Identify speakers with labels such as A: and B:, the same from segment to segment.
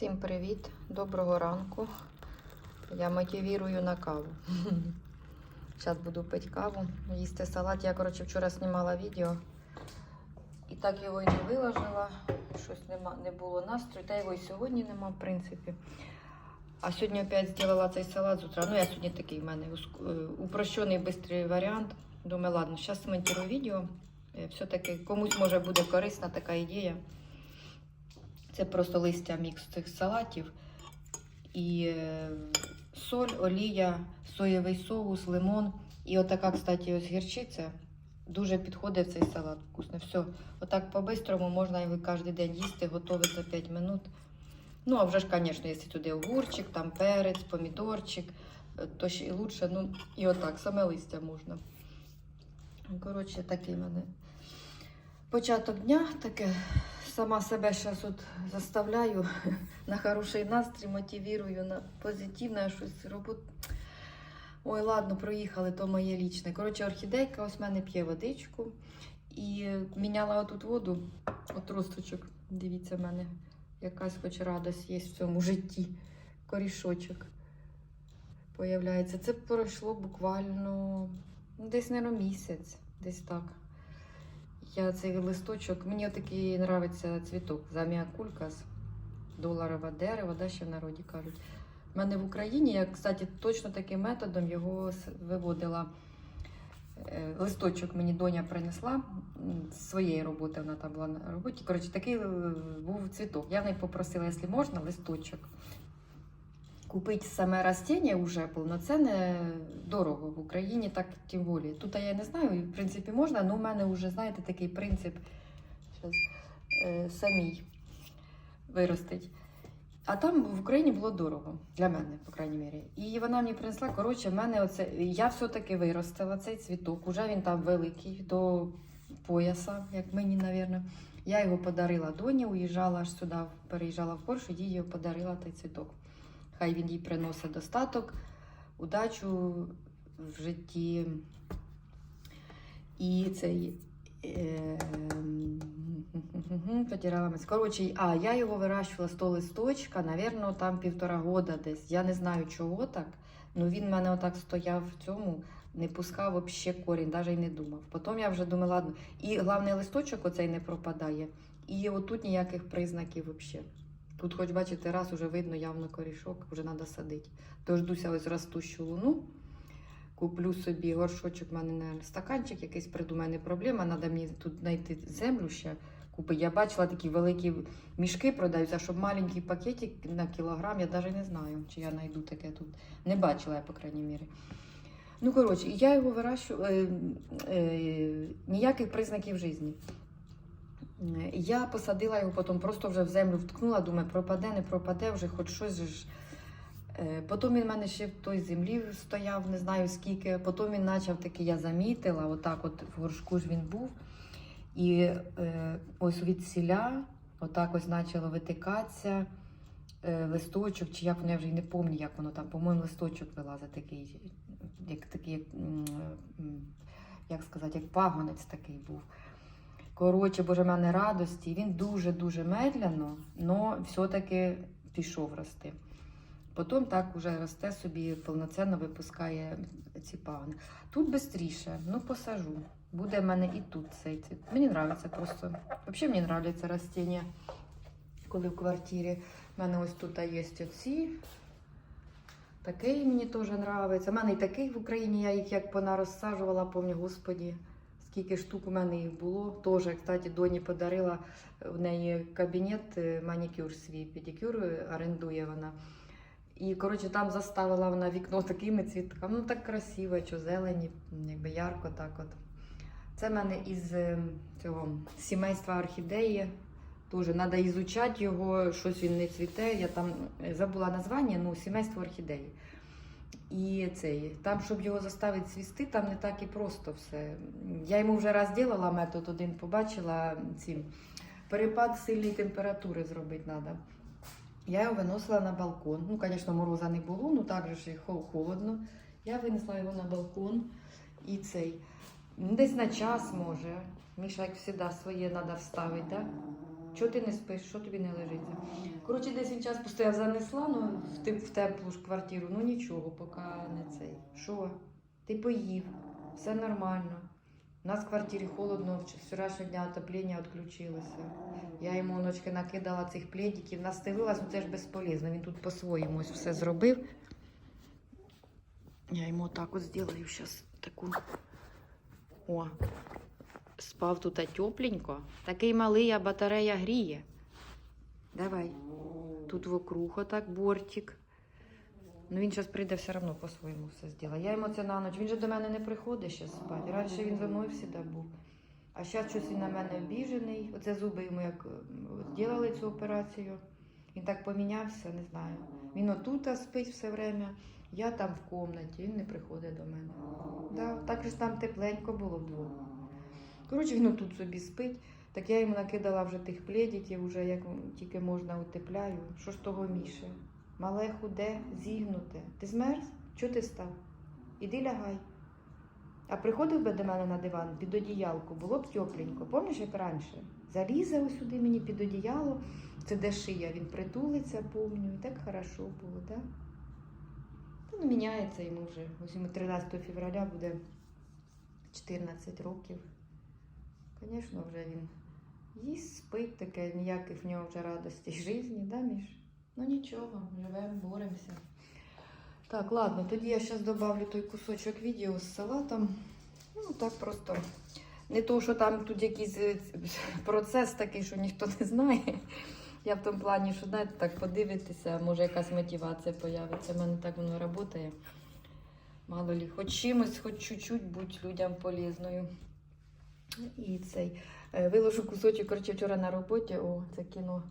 A: Всім привіт, доброго ранку. Я мотивірую на каву. Зараз буду пити каву, їсти салат. Я, коротше, вчора знімала відео і так його і не виложила. Щось нема, не було настрою, та його і сьогодні нема, в принципі. А сьогодні опять зробила цей салат з утра. Ну, я сьогодні такий в мене е, упрощений бистрий варіант. Думаю, ладно, зараз смонтирую відео. Е, Все-таки комусь може буде корисна така ідея. Це просто листя мікс цих салатів. І е, соль, олія, соєвий соус, лимон. І отака, кстати, ось гірчиця. Дуже підходить в цей салат. Вкусно. Все. Отак по-бистрому можна його кожен день їсти, готовий за 5 минут. Ну, а вже ж, звісно, якщо туди огурчик, там перець, помідорчик, е, то ще і лучше. Ну, і отак, саме листя можна. Коротше, такий в мене початок дня, таке сама себе зараз от заставляю на хороший настрій, мотивірую на позитивне щось роботу. Ой, ладно, проїхали, то моє лічне. Коротше, орхідейка ось в мене п'є водичку. І міняла отут воду, от росточок. Дивіться, в мене якась хоч радость є в цьому житті. Корішочок появляється. Це пройшло буквально десь, мабуть, місяць, десь так. Я цей листочок, мені такий подобається цвіток заміакулькас, доларове дерево, да, ще в народі кажуть. У мене в Україні, я, кстати, точно таким методом його виводила. Е, Листочок мені доня принесла з своєї роботи, вона там була на роботі. Коротше, такий е, був цвіток. Я в неї попросила, якщо можна, листочок. Купити саме растіння вже повноцінне дорого в Україні, так тим більше. Тут я не знаю, в принципі, можна, але у мене вже, знаєте, такий принцип щас, е, самій виростить. А там в Україні було дорого для мене, по крайній мірі. І вона мені принесла. Коротше, в мене оце. Я все-таки виростила цей цвіток. Уже він там великий до пояса, як мені, напевно. Я його подарила доні, уїжджала аж сюди, переїжджала в Польщу, їй його подарила той цвіток. Хай він їй приносить достаток, удачу в житті. І цей. Е. Коротше, а я його вирощувала з того листочка, навірно, там півтора года десь. Я не знаю, чого так. Ну він в мене отак стояв в цьому, не пускав взагалі корінь, навіть й не думав. Потім я вже думала, ладно. І головний листочок оцей не пропадає. І отут ніяких признаків взагалі. Тут, хоч бачите, раз уже видно явно корішок, вже треба садити. Дождуся ось ростущу луну. Куплю собі горшочок, в мене наверное, стаканчик якийсь придумає, не проблема. Треба мені тут знайти землю ще купити. Я бачила такі великі мішки продаються, щоб маленький пакетик на кілограм, я навіть не знаю, чи я знайду таке тут. Не бачила я, по крайній мірі. Ну, коротше, я його вирощую, е, е, ніяких признаків життя. Я посадила його, потім просто вже в землю вткнула, думаю, пропаде, не пропаде, вже хоч щось ж. Е, Потім він в мене ще в той землі стояв, не знаю скільки. Потім він почав таки, я замітила, отак от в горшку ж він був. І е, ось від сіля, отак ось почало витикатися е, листочок, чи як воно, я вже й не пам'ятаю, як воно там, по-моєму, листочок вилазить такий, як такий, як сказати, як пагонець такий був. Коротше, боже, мене радості. Він дуже-дуже медленно, але все-таки пішов рости. Потім так уже росте собі, повноцінно випускає ці пагони. Тут швидше, ну посажу. Буде в мене і тут цей цвіт. Мені подобається просто. Взагалі мені подобається ростіння, коли в квартирі. У мене ось тут є оці. Такий мені теж подобається. У мене і таких в Україні, я їх як понарозсаджувала, пам'ятаю, господі, скільки штук у мене їх було. Теж, кстати, доні подарила в неї кабінет, е, манікюр свій, педикюр орендує вона. І, коротше, там заставила вона вікно такими цвітками. Ну так красиво, що зелені, якби ярко так от. Це в мене із е, цього сімейства орхідеї. Дуже треба ізучати його, щось він не цвіте. Я там е, забула названня, ну, сімейство орхідеї. І цей, там, щоб його заставити цвісти, там не так і просто все. Я йому вже раз робила метод один, побачила ці перепад сильної температури зробити треба. Я його виносила на балкон. Ну, звісно, мороза не було, ну так же ж холодно. Я винесла його на балкон і цей. Десь на час може. Міша, як завжди, своє треба вставити? Да? Чого ти не спиш? Що тобі не лежиться? Коротше, десь він час постояв, занесла, ну, в, теп- в теплу ж квартиру, ну нічого, поки не цей. Що? Ти поїв, все нормально. У нас в квартирі холодно, вчорашнього дня отоплення відключилося. Я йому ночки накидала цих пледиків, настелилась, ну це ж безполезно. Він тут по-своєму ось все зробив. Я йому отак от зроблю зараз таку. О, спав тут тепленько. Такий малий, а батарея гріє. Давай. Тут вокруг отак бортик. Ну він зараз прийде все одно по-своєму все зробить. Я йому це на ніч. Він же до мене не приходить ще спати. Раніше він зі мною завжди був. А зараз щось він на мене обіжений. Оце зуби йому як зробили цю операцію. Він так помінявся, не знаю. Він отут спить все время, я там в кімнаті, він не приходить до мене. Да, так же там тепленько було вдвох. Коротше, він отут собі спить. Так я йому накидала вже тих пледиків, вже як тільки можна утепляю. Що ж того міше? Мале худе, зігнуте. Ти змерз? Чого ти став? Іди лягай. А приходив би до мене на диван під одіялку, було б тепленько. Пам'ятаєш, як раніше? Залізе ось сюди мені під одіяло, це де шия, він притулиться, помню, і так хорошо було, так? Та ну, міняється йому вже. Ось йому 13 февраля буде 14 років. Звісно, вже він їсть, спить таке, ніяких в нього вже радості житті, да, Міш? Ну нічого, живемо, боремося. Так, ладно, тоді я зараз добавлю той кусочок відео з салатом. Ну, так просто. Не то, що там тут якийсь е, процес такий, що ніхто не знає. Я в тому плані, що знаєте, так подивитися, може якась мотивація появиться. У мене так воно працює. Мало лі, хоч чимось, хоч чуть-чуть будь людям полезною. І цей е, виложу кусочок, коротше, вчора на роботі, о, це кіно.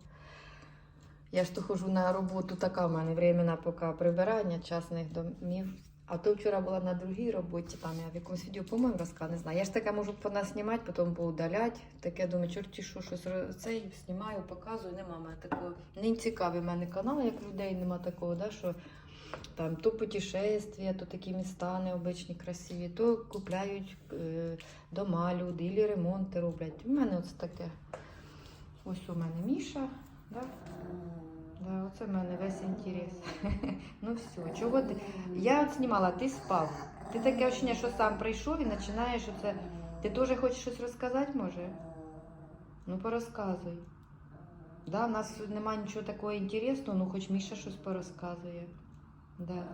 A: Я ж то хожу на роботу, така в мене времена поки прибирання частних домів. А то вчора була на другій роботі, там я в якомусь відео, по-моєму, розказала, не знаю. Я ж таке можу понаснімати, потім поудаляти. Таке думаю, чорті, що щось цей знімаю, показую. Нема мене такого. Не цікавий в мене канал, як людей, нема такого, да, що там то путешествия, то такі міста необичні, красиві, то купляють е, дома люди, і ремонти роблять. У мене оце таке. Ось у мене Міша. Да? Да, оце в мене весь інтерес. ну все, чого ти? Я от знімала, ти спав. Ти таке ощущення, що сам прийшов і починаєш оце. Ти теж хочеш щось розказати, може? Ну, порозказуй. Да, у нас немає нічого такого інтересного, ну хоч Міша щось порозказує. Да.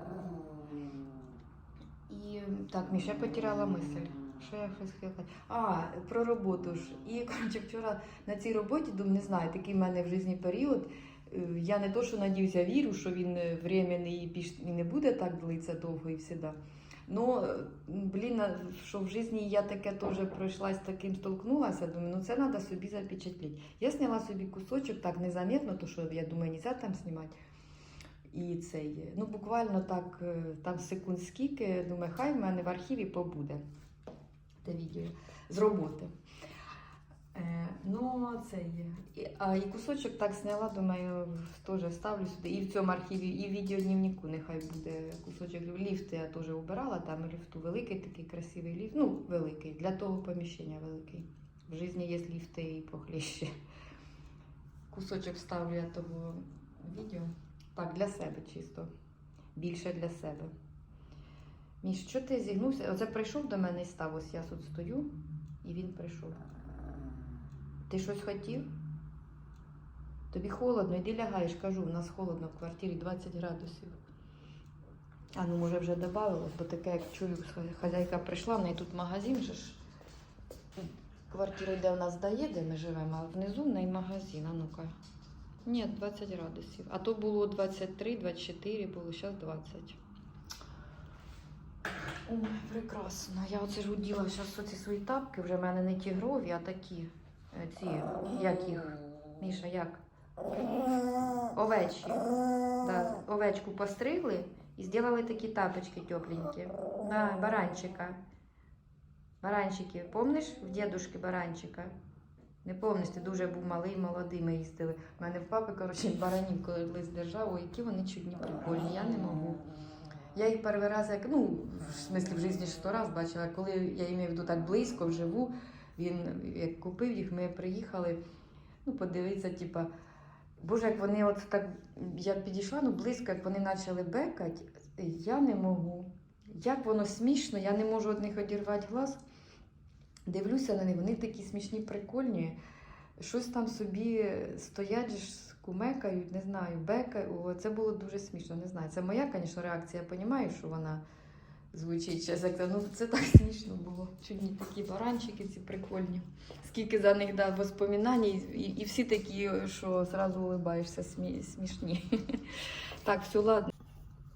A: І так, Міша, потеряла мисль. Що я щось хотіла? А, про роботу ж. І коротше, вчора на цій роботі, думаю, не знаю, такий в мене в житті період. Е, Я не то, що надіюся, вірю, що він е, временний і і не буде так длиться довго і всіда. Ну, е, блін, що в житті я таке теж пройшла таким столкнулася, думаю, ну це треба собі запечатліти. Я зняла собі кусочок так незаметно, то що я думаю, нельзя там знімати. І цей, ну буквально так, е, там секунд скільки, думаю, хай в мене в архіві побуде те відео з роботи. Е, ну, це є. І, а, і кусочок так зняла, думаю, теж вставлю сюди. І в цьому архіві, і в відеодневнику нехай буде кусочок ліфти. Я теж убирала, там ліфту великий такий красивий ліфт. Ну, великий, для того поміщення великий. В житті є ліфти і похліще. Кусочок вставлю я того відео. Так, для себе чисто. Більше для себе. Міш, що ти зігнувся? Оце прийшов до мене і став. Ось я тут стою, і він прийшов. Ти щось хотів? Тобі холодно, іди лягаєш, кажу, у нас холодно в квартирі 20 градусів. А ну може вже додавалось, бо таке, як чую, хазяйка прийшла, в неї тут магазин же ж. Квартиру, де в нас дає, де ми живемо, а внизу в неї магазин, а ну-ка. Ні, 20 градусів. А то було 23, 24, було зараз 20. Ой, прекрасно. Я оце ж уділа зараз оці свої тапки, вже в мене не тігрові, а такі. е, Ці, як їх? Міша, як? Овечі. Да, овечку постригли і зробили такі тапочки тепленькі. На баранчика. Баранчики. Помниш в дідушки баранчика? Не помниш, ти дуже був малий, молодий, ми їздили. У мене в папи, коротше, баранів колись держав, ой, які вони чудні прикольні, я не можу. Я їх перший раз, як, ну, в смислі в житті сто раз бачила, коли я їм йду так близько, вживу, він як купив їх, ми приїхали, ну, подивитися, типа, Боже, як вони от так. Я підійшла ну близько, як вони почали бекати, я не можу. Як воно смішно, я не можу від них одірвати глаз. Дивлюся на них, вони такі смішні, прикольні. Щось там собі стоять, кумекають, не знаю, бекають. Це було дуже смішно, не знаю. Це моя, звісно, реакція. Я розумію, що вона звучить це, Ну, це так смішно було. Чудні такі баранчики, ці прикольні. Скільки за них да, воспоминань, і, і всі такі, що одразу улибаєшся, смі, смішні. Так, все, ладно.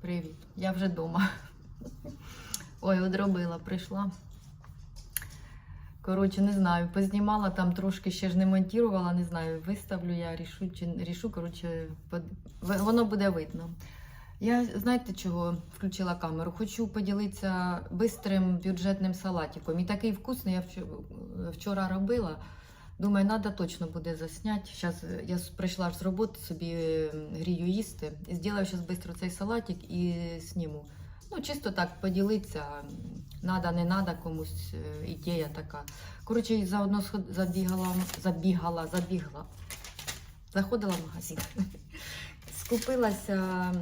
A: Привіт, я вже вдома. Ой, одробила, прийшла. Коротше, не знаю, познімала там трошки ще ж не монтувала, не знаю, виставлю я, рішу, чи не рішу, коротше, под- воно буде видно. Я знаєте чого включила камеру? Хочу поділитися бистрим бюджетним салатиком. І такий вкусний я вчо- вчора робила. Думаю, треба точно буде засняти. Зараз я прийшла ж з роботи, собі грію їсти. І зроблю зараз швидко цей салатик і зніму. Ну, чисто так поділитися. Надо, не надо, комусь е, ідея така. Коротше, заодно забігала, забігала, забігла. Заходила в магазин. Скупилася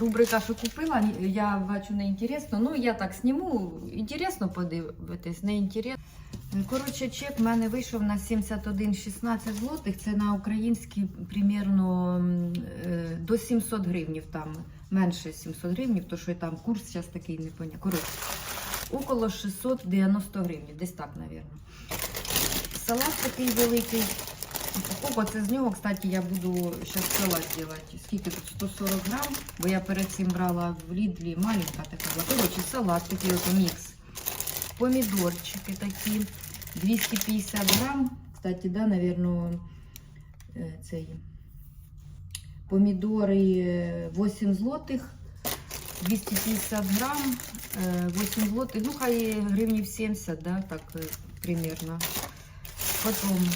A: рубрика, що купила. Я бачу не інтересно. Ну, я так зніму. Інтересно подивитись, не інтересно. Коротше, чек в мене вийшов на 71,16 злотих. Це на українські примірно е, до 700 гривнів там. Менше 700 гривнів, то що там курс зараз такий непонятний. Коротше, около 690 гривень, десь так, мабуть. Салат такий великий. Опа, це з нього, кстати, я буду зараз салат зробити. Скільки тут? 140 грам, бо я перед цим брала в Лідлі маленька така. Коротше, салат такий от мікс. Помідорчики такі. 250 грам. Кстати, да, наверное, цей. Помідори е, 8 злотих. 250 грам, е, 8 злотих. Ну, хай гривнів 70, да, так е, примерно. Потім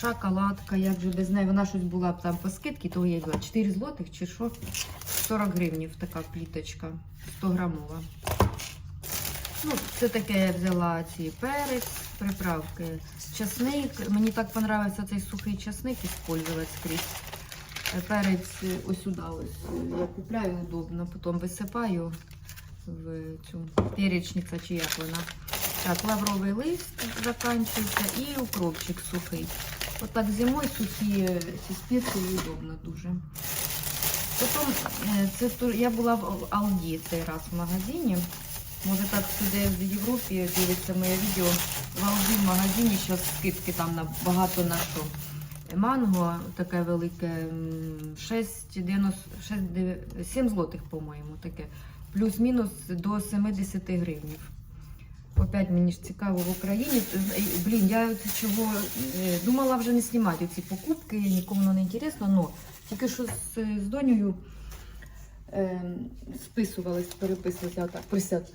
A: шоколадка, як же без неї. Вона щось була б там по скидці, то я їй 4 злотих чи що. 40 гривнів така пліточка, 100 грамова. Ну, це таке я взяла ці перець, приправки, часник. Мені так подобається цей сухий часник використовувати скрізь. Перець е, ось сюди ось е, я купляю удобно, потім висипаю в цю перечниця чи як вона. Так, лавровий лист закінчується і укропчик сухий. Отак зимою сухі е, ці спеції удобно дуже. Потім це я була в Алді цей раз в магазині. Може так сюди в Європі дивиться моє відео. В Алді в магазині зараз скидки там на багато на що. Манго таке велике, м, 6,90 6,9 7 злотих, по-моєму, таке. Плюс-мінус до 70 гривнів. Опять мені ж цікаво в Україні. Блін, я чого е, думала вже не знімати ці покупки, нікому не інтересно, но тільки що з, з донею е, списувались, переписувалися отак, присяд.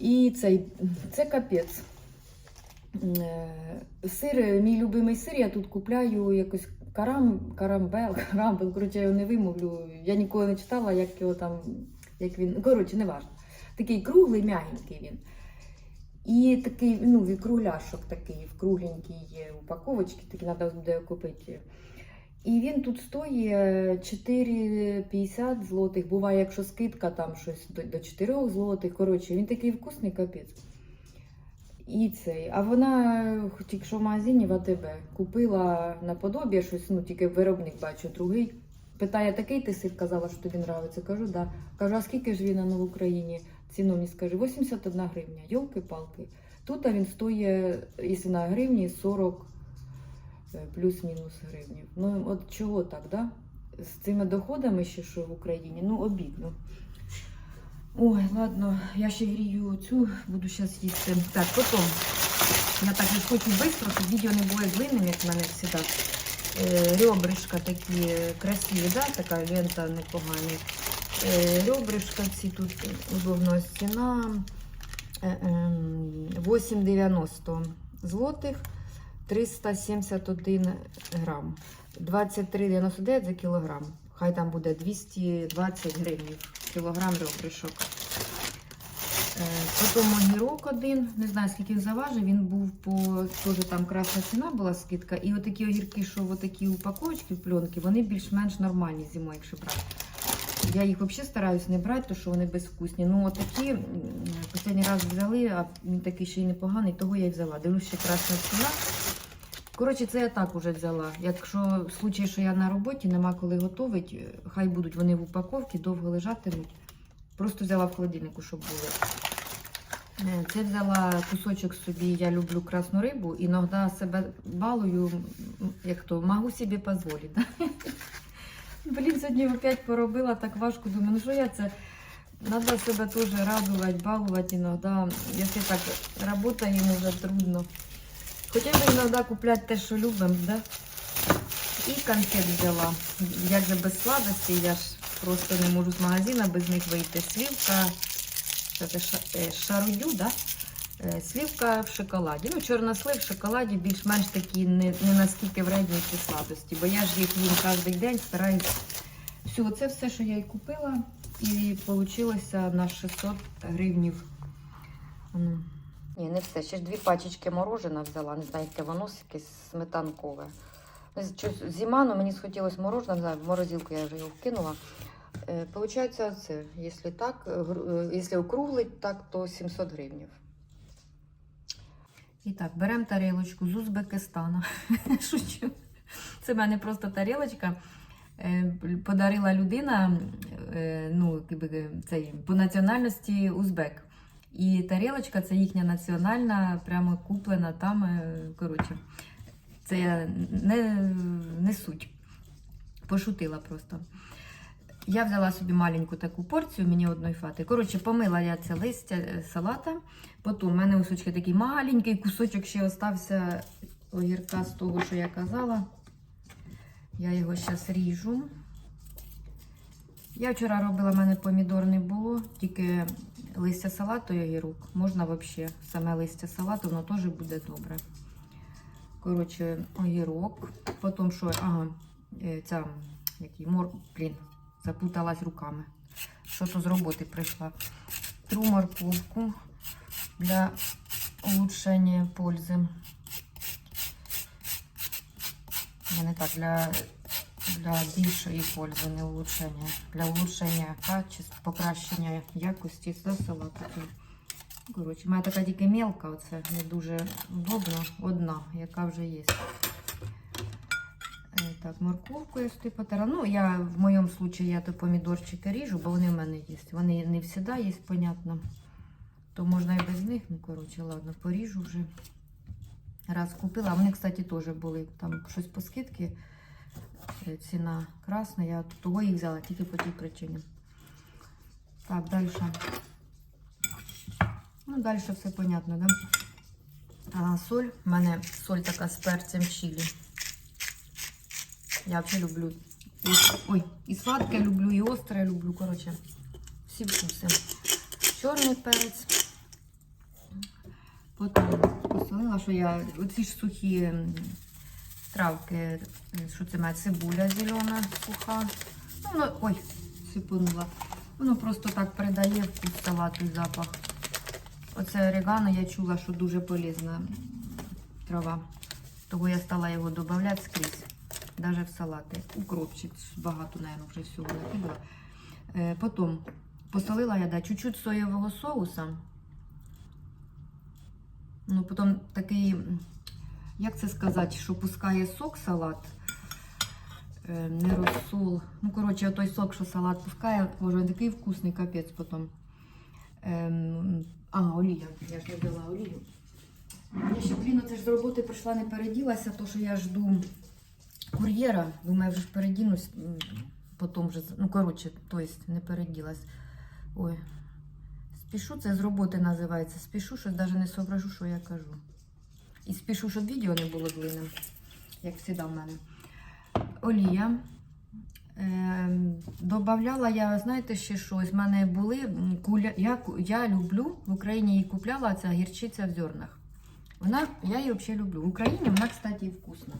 A: І цей, це капець. Е, Сир, мій любимий сир, я тут купляю якось карам, карамбел, карамбел, коротше, я його не вимовлю. Я ніколи не читала, як його там, як він. Коротше, не важливо. Такий круглий, м'ягенький він. І такий, ну, від кругляшок такий, в кругленькій упаковочці, такий треба буде купити. І він тут стоїть 4,50 злотих. Буває, якщо скидка там щось до 4 злотих. Коротше, він такий вкусний капець. І цей. А вона тільки що в магазині в АТБ купила наподобі щось, ну тільки виробник бачу, другий. Питає, такий ти сир казала, що тобі нравиться. Кажу, да. Кажу, а скільки ж він ну, в Україні? Ціну мені скаже, 81 гривня. Йолки-палки. Тут він стоїть, якщо на гривні, 40 е, плюс-мінус гривнів. Ну, от чого так, да? З цими доходами ще що в Україні, ну обідно. Ой, ладно, я ще грію цю, буду зараз їсти. Так, потім. Я так і хочу швидко, щоб відео не було длинним, як в мене завжди. Е, ребрышка такі красиві, да? така лента непогана. Е, ребрышка ці тут удобно ціна. Е, ем, 8,90 злотих, 371 грам. 23,99 за кілограм. Хай там буде 220 гривень кілограм ребришок. Потім огірок один, не знаю скільки заважив, він був по теж там красна ціна була скидка. І отакі огірки, що в такі упаковочки в пленки, вони більш-менш нормальні зимою, якщо брати. Я їх взагалі стараюсь не брати, тому що вони безвкусні. Ну, отакі останній раз взяли, а він такий ще й непоганий, того я й взяла. Дивлюсь, ще красна ціна. Коротше, це я так уже взяла. Якщо в случаї, що я на роботі, нема коли готувати, хай будуть вони в упаковці, довго лежатимуть. Просто взяла в холодильнику, щоб були. Е, Це взяла кусочок собі, я люблю красну рибу, іноді себе балую, як то, можу собі дозволити. Блін, сьогодні опять поробила так важко. Думаю, ну що я це? Надо себе теж радувати, балувати іноді. Якщо так працюємо, вже трудно. Хоча б іноді купляти те, що любимо, да? І конфет взяла. Як же без сладостей, я ж просто не можу з магазину без них вийти. Слівка, що це е, шарудю, да? Е, Слівка в шоколаді. Ну, чорнослив в шоколаді більш-менш такі не, не наскільки вредні ці сладості, бо я ж їх їм кожен день стараюсь. Все, це все, що я й купила, і вийшло на 600 гривнів. Ну. Ні, не все. Ще ж дві пачечки морожена взяла, не знаю, яке воно якесь сметанкове. Щось Зима, ну мені схотілося мороженого, не знаю, в морозилку я вже його вкинула. Е, Получається, це, якщо так, е, якщо округлить так, то 700 гривнів. І так, беремо тарілочку з Узбекистана. Шучу. Це в мене просто тарілочка. Е, Подарила людина ну, цей, по національності узбек. І тарілочка це їхня національна, прямо куплена там. е, Коротше, це не, не суть. Пошутила просто. Я взяла собі маленьку таку порцію, мені одної фати. Коротше, помила я це листя е, салата. Потім в мене усочки такий маленький кусочок ще остався огірка з того, що я казала. Я його зараз ріжу. Я вчора робила, в мене помідор не було, тільки листя салату і огірок. Можна взагалі саме листя салату, воно теж буде добре. Коротше, огірок. Потім що, ага, е, ця, який мор, блін, запуталась руками. Що то з роботи прийшла. Тру морковку для улучшення пользи. Не так, для, для більшої пользи, не улучшення. Для улучшення качества, покращення якості за салат такий. Коротше, моя така тільки мелка, оце не дуже удобно. Одна, яка вже є. Е, Так, сюди потара. Ну, я в моєму випадку я то помідорчики ріжу, бо вони в мене є. Вони не завжди є, понятно. То можна і без них. Ну, коротше, ладно, поріжу вже. Раз купила. Вони, кстати, теж були там щось по скидці. Е, Ціна красна. Я того їх взяла тільки по тій причині. Так, далі. Ну, далі все понятно, да? А, соль. У мене соль така з перцем чилі. Я взагалі люблю. І, ой, і сладке люблю, і остре люблю. Коротше, всі вкуси. Чорний перець. Потім посолила, що я оці ж сухі травки, е, що це має цибуля зелена суха. Ну, воно, ой, сипонула. Воно просто так передає вкус салату запах. Оце орегано я чула, що дуже полезна трава. Того я стала його додавати скрізь. Навіть в салати. Укропчик багато, мабуть, вже всього накидала. Е, потім посолила я да, чуть-чуть соєвого соуса. Ну, потім такий, як це сказати, що пускає сок салат. Е, не розсол. Ну, коротше, той сок, що салат пускає, боже, такий вкусний, капець потім. Ем, а, олія. Я ж не взяла олію. Я ще, блін, це ж з роботи прийшла, не переділася, то що я жду кур'єра. Думаю, вже ж передінусь. Потім вже, ну, коротше, то есть не переділась. Ой. Спішу, це з роботи називається. Спішу, щось навіть не соображу, що я кажу. І спішу, щоб відео не було длинним, як завжди в мене. Олія. Ем, Добавляла я, знаєте, ще щось. В мене були куля. Я, я люблю в Україні її купляла ця гірчиця в зернах. Вона, я її взагалі люблю. В Україні вона, кстати, вкусна.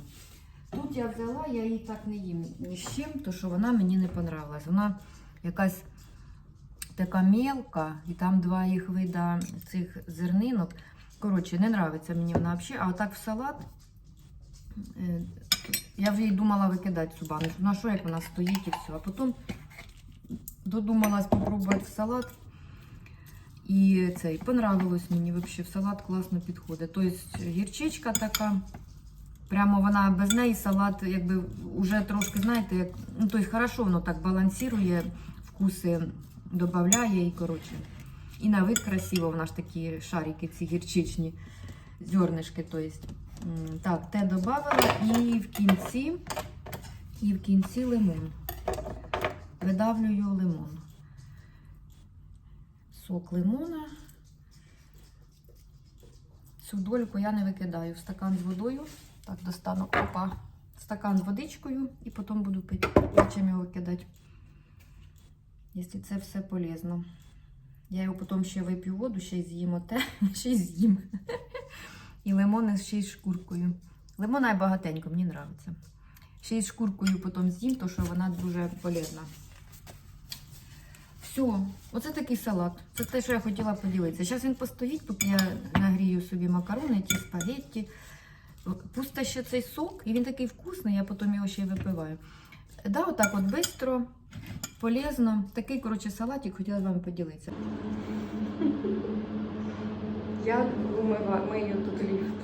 A: Тут я взяла, я її так не їм ні з чим, тому що вона мені не понравилась. Вона якась така мелка, і там два їх вида цих зернинок. Коротше, не нравиться мені вона взагалі. А отак в салат. е, Я вже й думала викидати цю баночку. Ну а що, як вона стоїть і все. А потім додумалась попробувати в салат. І цей понравилось мені взагалі. В салат класно підходить. Тобто гірчичка така. Прямо вона без неї салат, якби вже трошки, знаєте, як, ну, тобто хорошо воно так балансує, вкуси додає і коротше. І на вид красиво, вона ж такі шарики, ці гірчичні зернишки. М, Так, те додавала і в кінці, і в кінці лимон. Видавлюю лимон. Сок лимона. Цю дольку я не викидаю в стакан з водою. Так, достану опа, стакан з водичкою і потім буду пити. Зачем його викидати? Якщо це все полезно. Я його потім ще вип'ю воду, ще й з'їм оте, ще й з'їм. І лимони ще й шкуркою. Лимона я багатенько, мені подобається. Ще й шкуркою потім з'їм, тому що вона дуже полезна. Все, оце такий салат. Це те, що я хотіла поділитися. Зараз він постоїть, поки я нагрію собі макарони, ті спагетті. Пусте ще цей сок, і він такий вкусний, я потім його ще й випиваю. Да, отак от швидко, полезно. Такий, коротше, салатик хотіла з вами поділитися. Я мию тут ліфт.